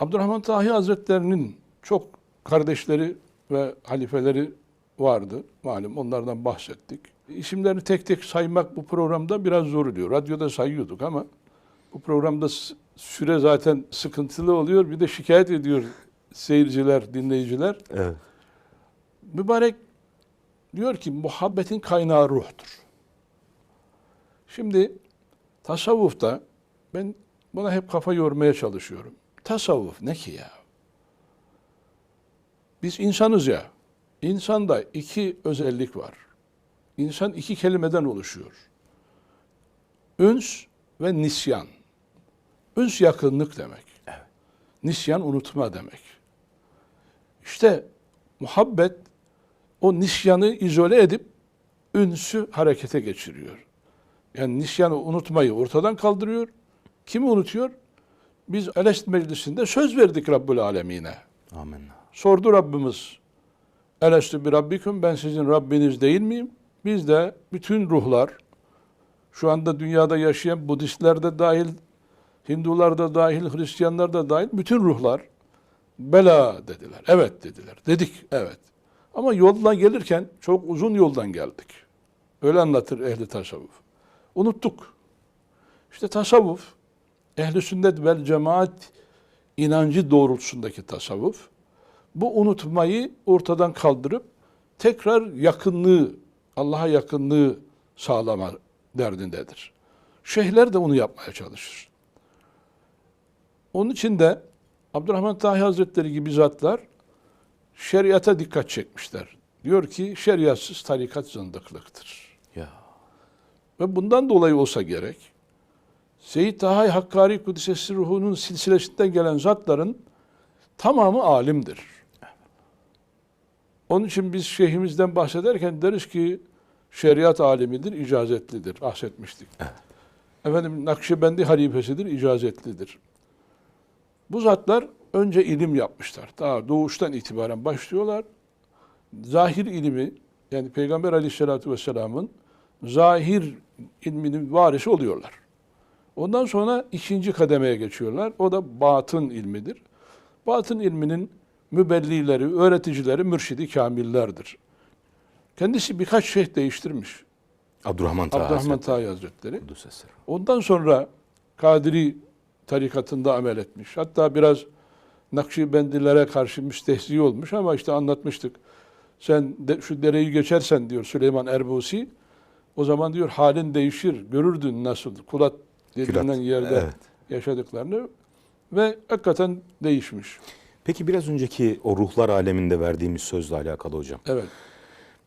Abdurrahman Tahi Hazretlerinin çok kardeşleri ve halifeleri vardı. Malum onlardan bahsettik. İsimlerini tek tek saymak bu programda biraz zor oluyor. Radyoda sayıyorduk ama bu programda süre zaten sıkıntılı oluyor. Bir de şikayet ediyor seyirciler, dinleyiciler. Evet. Mübarek diyor ki muhabbetin kaynağı ruhtur. Şimdi tasavvufta ben buna hep kafa yormaya çalışıyorum. Tasavvuf ne ki ya? Biz insanız ya. İnsanda iki özellik var. İnsan iki kelimeden oluşuyor. Üns ve nisyan. Üns yakınlık demek. Nisyan unutma demek. İşte muhabbet o nisyanı izole edip ünsü harekete geçiriyor. Yani nisyanı unutmayı ortadan kaldırıyor. Kimi unutuyor? Biz Elest Meclisi'nde söz verdik Rabbül Alemine. Amenna. Sordu Rabbimiz. Elestü bir Rabbiküm ben sizin Rabbiniz değil miyim? Biz de bütün ruhlar şu anda dünyada yaşayan Budistler de dahil, Hindular da dahil, Hristiyanlar da dahil bütün ruhlar bela dediler. Evet dediler. Dedik evet. Ama yoldan gelirken çok uzun yoldan geldik. Öyle anlatır ehli tasavvuf. Unuttuk. İşte tasavvuf ehli sünnet vel cemaat inancı doğrultusundaki tasavvuf bu unutmayı ortadan kaldırıp tekrar yakınlığı, Allah'a yakınlığı sağlama derdindedir. Şeyhler de onu yapmaya çalışır. Onun için de Abdurrahman Tahi Hazretleri gibi zatlar şeriata dikkat çekmişler. Diyor ki şeriatsız tarikat zındıklıktır. Ya. Ve bundan dolayı olsa gerek, Seyyid Tahay Hakkari Kudüs'esi ruhunun silsilesinden gelen zatların tamamı alimdir. Onun için biz şeyhimizden bahsederken deriz ki şeriat alimidir, icazetlidir. Bahsetmiştik. Efendim Nakşibendi halifesidir, icazetlidir. Bu zatlar önce ilim yapmışlar. Daha doğuştan itibaren başlıyorlar. Zahir ilimi yani Peygamber aleyhissalatü vesselamın zahir ilminin varisi oluyorlar. Ondan sonra ikinci kademeye geçiyorlar. O da batın ilmidir. Batın ilminin mübellileri, öğreticileri, mürşidi kamillerdir. Kendisi birkaç şeyh değiştirmiş. Abdurrahman Taha Abdurrahman Hazretleri. Tahi Hazretleri. Ondan sonra Kadiri tarikatında amel etmiş. Hatta biraz Nakşibendilere karşı müstehzi olmuş ama işte anlatmıştık. Sen de, şu dereyi geçersen diyor Süleyman Erbusi. O zaman diyor halin değişir. Görürdün nasıl kulat denilen Külat, yerde evet. yaşadıklarını. Ve hakikaten değişmiş. Peki biraz önceki o ruhlar aleminde verdiğimiz sözle alakalı hocam. Evet.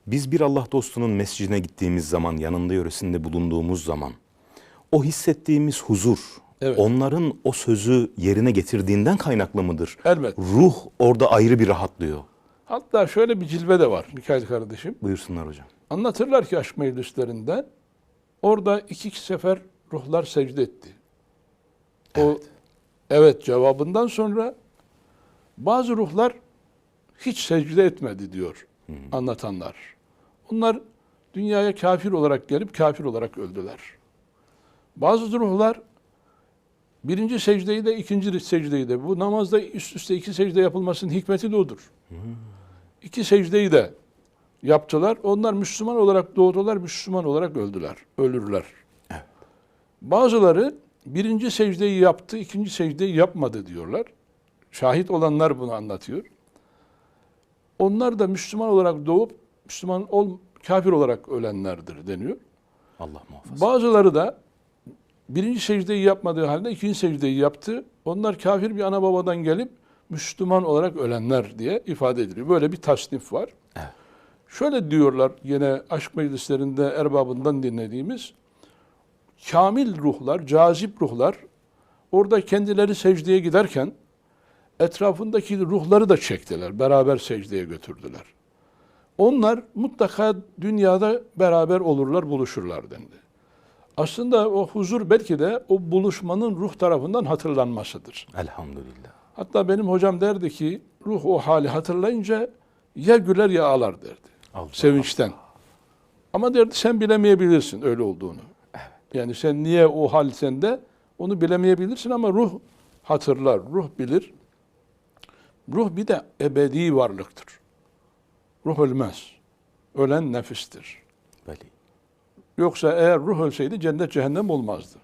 Biz bir Allah dostunun mescidine gittiğimiz zaman, yanında yöresinde bulunduğumuz zaman o hissettiğimiz huzur, Evet. onların o sözü yerine getirdiğinden kaynaklı mıdır? Elbet. Ruh orada ayrı bir rahatlıyor. Hatta şöyle bir cilve de var Mikail kardeşim. Buyursunlar hocam. Anlatırlar ki aşk meclislerinde orada iki sefer ruhlar secde etti. O evet cevabından sonra bazı ruhlar hiç secde etmedi diyor anlatanlar. Onlar dünyaya kafir olarak gelip kafir olarak öldüler. Bazı ruhlar birinci secdeyi de ikinci secdeyi de bu namazda üst üste iki secde yapılmasının hikmeti de odur. İki secdeyi de yaptılar. Onlar Müslüman olarak doğdular, Müslüman olarak öldüler, ölürler. Bazıları birinci secdeyi yaptı, ikinci secdeyi yapmadı diyorlar. Şahit olanlar bunu anlatıyor. Onlar da Müslüman olarak doğup Müslüman ol, kafir olarak ölenlerdir deniyor. Allah muhafaza. Bazıları da birinci secdeyi yapmadığı halde ikinci secdeyi yaptı. Onlar kafir bir ana babadan gelip Müslüman olarak ölenler diye ifade ediliyor. Böyle bir tasnif var. Evet. Şöyle diyorlar yine aşk meclislerinde erbabından dinlediğimiz kamil ruhlar, cazip ruhlar orada kendileri secdeye giderken etrafındaki ruhları da çektiler. Beraber secdeye götürdüler. Onlar mutlaka dünyada beraber olurlar, buluşurlar dendi. Aslında o huzur belki de o buluşmanın ruh tarafından hatırlanmasıdır. Elhamdülillah. Hatta benim hocam derdi ki ruh o hali hatırlayınca ya güler ya ağlar derdi. Allah Sevinçten. Ama derdi sen bilemeyebilirsin öyle olduğunu. Yani sen niye o hal sende onu bilemeyebilirsin ama ruh hatırlar, ruh bilir. Ruh bir de ebedi varlıktır. Ruh ölmez. Ölen nefistir. Beli. Yoksa eğer ruh ölseydi cennet cehennem olmazdı.